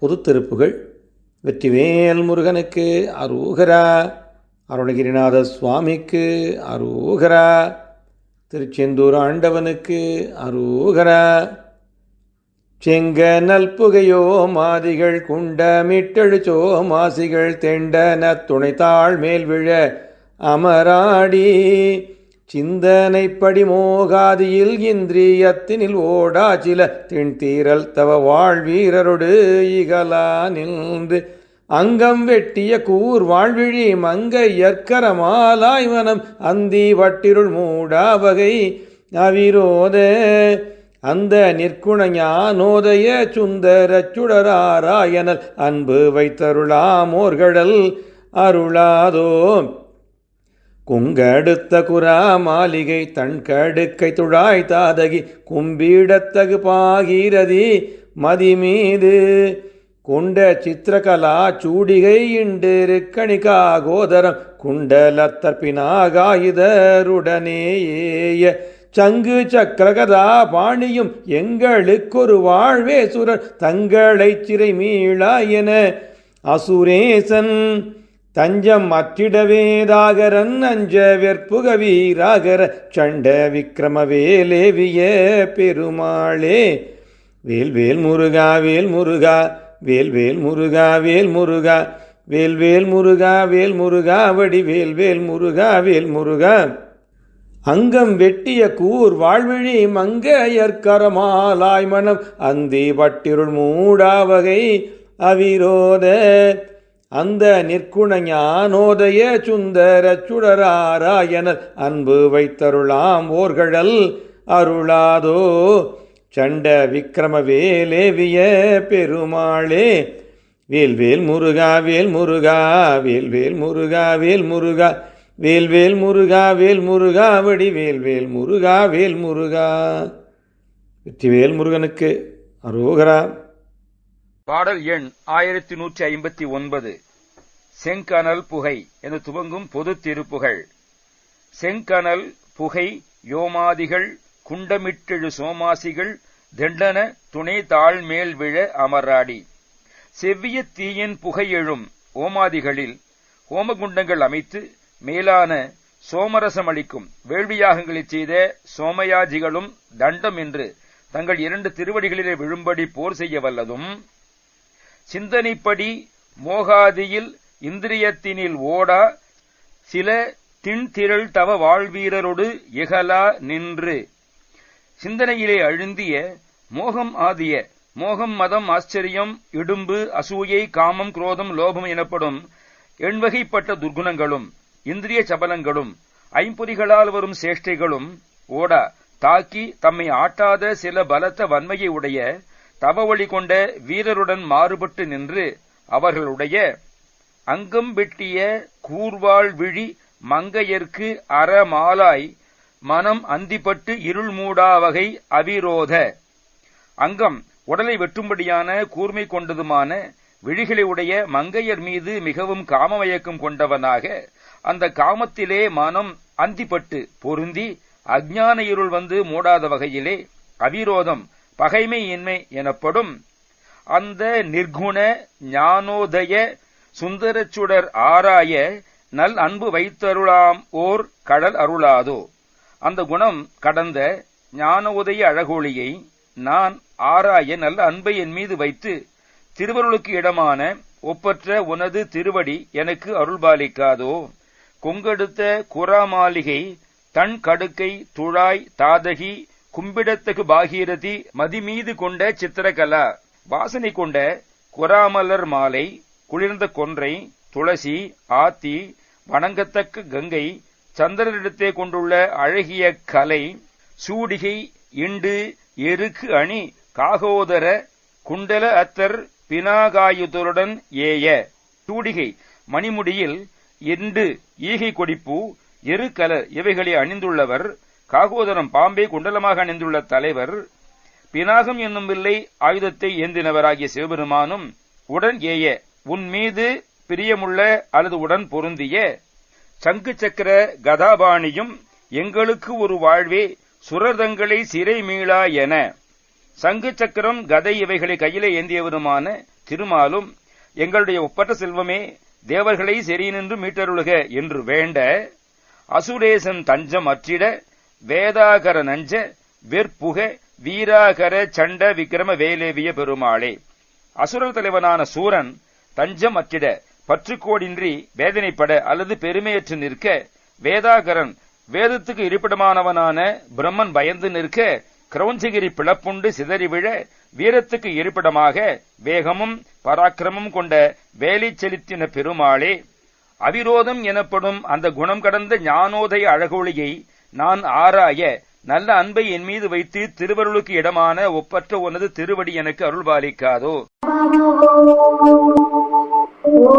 பொதுத்திருப்புகள். வெற்றிவேல் முருகனுக்கு அரூகரா. அருணகிரிநாத சுவாமிக்கு அரூகரா. திருச்செந்தூர் ஆண்டவனுக்கு அரூகரா. செங்க நல்புகையோ மாதிகள் குண்டமிட்டெழுச்சோ மாசிகள் தெண்டன துணைத்தாள் மேல் விழ அமராடி. சிந்தனைப்படி மோகாதியில் இந்திரியத்தினில் ஓடா சில திண்தீரல் தவ வாழ்வீரரொடு இகலா நின்று. அங்கம் வெட்டிய கூர் வாழ்விழி மங்கை எற்கரமாலாய் மனம் அந்தி வட்டிருள் மூடா வகை அவிரோத. அந்த நிற்குண ஞானோதய சுந்தர சுடராராயணல் அன்பு வைத்தருளாமோர்கடல் அருளாதோ குங்கடுத்த குரா மாளிகை தன் கடுக்கை துழாய் தாதகி கும்பிடத்தகு பாகீரதி மதிமீது. கொண்ட சித்திரகலா சூடிகை இண்டிருக்கணிகா கோதரம் குண்டலத்தற்பினாகாயுதருடனேய சங்கு சக்கரகதா பாணியும் எங்களுக்கொரு வாழ்வேசுரர் தங்களை தங்களைச் சிறை மீளா என அசுரேசன் தஞ்சம் அற்றிடவேதாகரன் அஞ்ச வெற்புக வீராகர சண்ட விக்ரமவேலேவிய பெருமாளே. வேல்வேல் முருகா வேல் முருகா வேல்வேல் முருகா வேல் முருகா வேல்வேல் முருகா வேல் முருகா வடி வேல்வேல் முருகா வேல் முருகா. அங்கம் வெட்டிய கூர் வாழ்விழி மங்கையற்கரமாலாய் மனம் அந்தி பட்டிருள் மூடாவகை அவிரோத. அந்த நிற்குண ஞானோதய சுந்தர சுடராராயணர் அன்பு வைத்தருளாம் ஓர்கழல் அருளாதோ. சண்ட விக்ரம வேலேவிய பெருமாளே. வேல்வேல் முருகா வேல் முருகா வேல்வேல் முருகா வேல் முருகா வேல்வேல் முருகா வேல் முருகா வடி வேல்வேல் முருகா வேல் முருகா. வெற்றிவேல் முருகனுக்கு அரோகரா. பாடல் எண் ஆயிரத்தி நூற்றி ஐம்பத்தி ஒன்பது. செங்கனல் புகை என்று துவங்கும் பொது திருப்புகழ். செங்கனல் புகை யோமாதிகள் குண்டமிட்டெழு சோமாசிகள் தெண்டன துணை தாழ்மேல் விழ அமராடி. செவ்விய தீயின் புகை எழும் ஓமாதிகளில் ஹோமகுண்டங்கள் அமைத்து மேலான சோமரசம் அளிக்கும் வேள்வியாகங்களைச் செய்த சோமயாஜிகளும் தண்டம் என்று தங்கள் இரண்டு திருவடிகளிலே விழும்படி போர் செய்ய வல்லதும் சிந்தனைப்படி மோகாதியில் இந்திரியத்தினில் ஓடா சில திண்திரள் தவ வாழ்வீரரொடு இகலா நின்று. சிந்தனையிலே அழுந்திய மோகம் ஆதிய மோகம் மதம் ஆச்சரியம் இடும்பு அசூயை காமம் குரோதம் லோபம் எனப்படும் எண்வகைப்பட்ட துர்குணங்களும் இந்திரிய சபலங்களும் ஐம்பொறிகளால் வரும் சேஷ்டைகளும் ஓடா. தாக்கி தம்மை ஆட்டாத சில பலத்த வன்மையை உடைய தவவழி கொண்ட வீரருடன் மாறுபட்டு நின்று அவர்களுடைய அங்கம் வெட்டிய கூர்வாள் விழி மங்கையர்க்கு அறமாலாய் மனம் அந்திப்பட்டு இருள் மூடா வகை அவிரோத. அங்கம் உடலை வெட்டும்படியான கூர்மை கொண்டதுமான விழிகளை உடைய மங்கையர் மீது மிகவும் காமமயக்கம் கொண்டவனாக அந்த காமத்திலே மனம் அந்திப்பட்டு பொருந்தி அஜ்ஞான இருள் வந்து மூடாத வகையிலே அவிரோதம் பகைமையின்மை எனப்படும் அந்த நிர்குண ஞானோதய சுந்தரச்சுடர் ஆராய நல் அன்பு வைத்தருளாம் ஓர் கடல் அருளாதோ. அந்த குணம் கடந்த ஞான உதய அழகொளியை நான் ஆராய நல்ல அன்பை என் மீது வைத்து திருவருளுக்கு இடமான ஒப்பற்ற உனது திருவடி எனக்கு அருள்பாலிக்காதோ கொங்கெடுத்த குராமாளிகை தன் கடுக்கை துழாய் தாதகி கும்பிடத்தகு பாகீரதி மதிமீது கொண்ட சித்திரகலா. வாசனை கொண்ட குராமலர் மாலை குளிர்ந்த கொன்றை துளசி ஆத்தி வணங்கத்தக்க கங்கை சந்திரனிடத்தே கொண்டுள்ள அழகிய கலை சூடிகை இண்டு எருக்கு அணி காகோதர குண்டல அத்தர் பினாகாயுதருடன் ஏய. சூடிகை மணிமுடியில் இண்டு ஈகை கொடிப்பு எருக்கலர் இவைகளை அணிந்துள்ளவர் காகோதரம் பாம்பே குண்டலமாக அணிந்துள்ள தலைவர் பினாகம் என்னும் வில்லை ஆயுதத்தை ஏந்தினவராகிய சிவபெருமானும் உடன் ஏய உன் மீது பிரியமுள்ள அல்லது உடன் பொருந்திய சங்கு சக்கர கதாபாணியும் எங்களுக்கு ஒரு வாழ்வே சுரதங்களை சிறை மீளா என சங்கு சக்கரம் கதை இவைகளை கையிலே ஏந்தியவருமான திருமாலும் எங்களுடைய ஒப்பற்ற செல்வமே தேவர்களை செறியினின்று மீட்டருளுக என்று வேண்ட அசுரேசன் தஞ்சம் அற்றிட வேதாகர நஞ்ச வெற்புக வீராகர சண்ட விக்ரம வேலேவிய பெருமாளே. அசுரர் தலைவனான சூரன் தஞ்சம் அற்றிட பற்றுக்கோடின்றி வேதனைப்பட அல்லது பெருமையற்று நிற்க வேதாகரன் வேதத்துக்கு இருப்பிடமானவனான பிரம்மன் பயந்து நிற்க கிரௌஞ்சகிரி பிளப்புண்டு சிதறி விழ வீரத்துக்கு இருப்பிடமாக வேகமும் பராக்கிரமும் கொண்ட வேலை செலுத்தின பெருமாளே. அவிரோதம் எனப்படும் அந்த குணம் கடந்த ஞானோதய அழகொளியை நான் ஆராய நல்ல அன்பை என் மீது வைத்து திருவருளுக்கு இடமான ஒப்பற்ற உனது திருவடி எனக்கு அருள்பாலிக்காதோ. ॐ